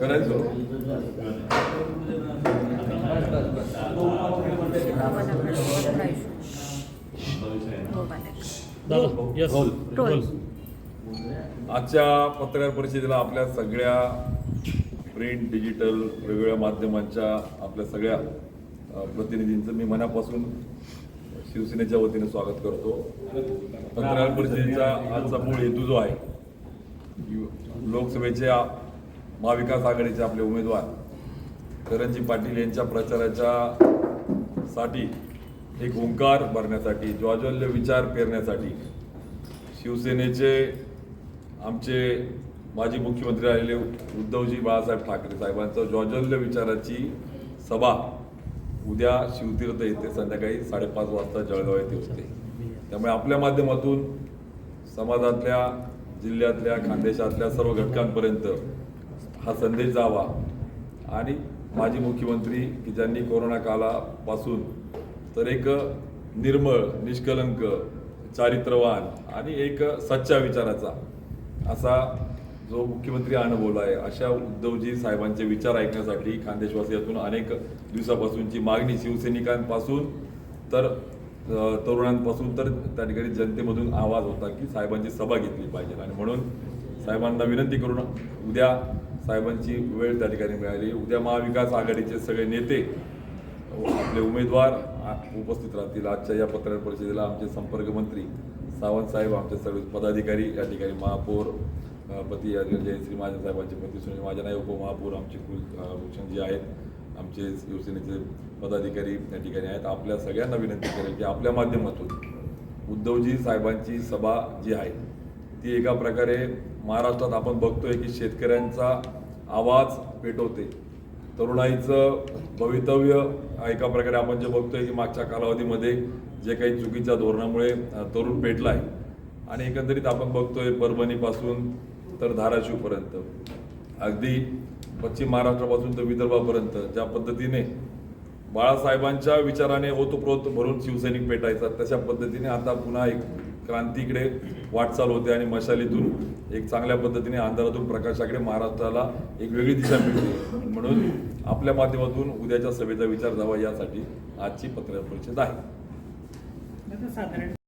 करायचो. आजच्या पत्रकार परिषदेला आपल्या सगळ्या प्रिंट डिजिटल वेगवेगळ्या माध्यमांच्या आपल्या सगळ्या प्रतिनिधींचं मी मनापासून शिवसेनेच्या वतीने स्वागत करतो. पत्रकार परिषदेचा आजचा मूळ हेतू जो आहे लोकसभेच्या महाविकास आघाडीचे आपले उमेदवार करणजी पाटील यांच्या प्रचाराच्या साठी एक ओंकार भरण्यासाठी ज्वाज्वल्य विचार पेरण्यासाठी शिवसेनेचे आमचे माजी मुख्यमंत्री राहिलेले उद्धवजी बाळासाहेब ठाकरे साहेबांचं ज्वाज्वल्य विचाराची सभा उद्या शिवतीर्थ येथे संध्याकाळी साडेपाच वाजता जळगाव येथे होते. त्यामुळे आपल्या माध्यमातून समाजातल्या जिल्ह्यातल्या खानदेशातल्या सर्व घटकांपर्यंत हा संदेश जावा. आणि माजी मुख्यमंत्री की ज्यांनी कोरोना कालापासून तर एक निर्मळ निष्कलंक चारित्र्यवान आणि एक सच्चा विचाराचा असा जो मुख्यमंत्री अनुभवला आहे अशा उद्धवजी साहेबांचे विचार ऐकण्यासाठी खानदेशवासियातून अनेक दिवसापासूनची मागणी शिवसैनिकांपासून तर तरुणांपासून तर त्या ठिकाणी जनतेमधून आवाज होता की साहेबांची सभा घेतली पाहिजे. आणि म्हणून साहेबांना विनंती करून उद्या साहेबांची वेळ त्या ठिकाणी मिळाली. उद्या महाविकास आघाडीचे सगळे नेते आपले उमेदवार उपस्थित राहतील. आजच्या या पत्रकार परिषदेला आमचे संपर्क मंत्री सावंत साहेब आमचे सर्व पदाधिकारी या ठिकाणी महापौर पती जयश्री महाजन साहेबांचे पती सुनील महाजन आहे उपमहापौर आमचे कुल भूषणजी आहेत आमचे शिवसेनेचे पदाधिकारी या ठिकाणी आहेत. आपल्या सगळ्यांना विनंती करेल की आपल्या माध्यमातून उद्धवजी साहेबांची सभा जी आहे ती एका प्रकारे महाराष्ट्रात आपण बघतोय की शेतकऱ्यांचा आवाज पेटवते. तरुणाईचं भवितव्य एका प्रकारे आपण जे बघतोय की मागच्या कालावधीमध्ये जे काही चुकीच्या धोरणामुळे तरुण पेटला आहे आणि एकंदरीत आपण बघतोय परभणीपासून तर धाराशिवपर्यंत. अगदी पश्चिम महाराष्ट्रापासून तर विदर्भापर्यंत ज्या पद्धतीने बाळासाहेबांच्या विचाराने ओतप्रोत भरून शिवसैनिक पेटायचा तशा पद्धतीने आता पुन्हा एक क्रांतीकडे वाटचाल होते आणि मशालीतून एक चांगल्या पद्धतीने अंधारातून प्रकाशाकडे महाराष्ट्राला एक वेगळी दिशा मिळते. म्हणून आपल्या माध्यमातून उद्याच्या सभेचा विचार जावा यासाठी आजची पत्रकार परिषद आहे. साधारण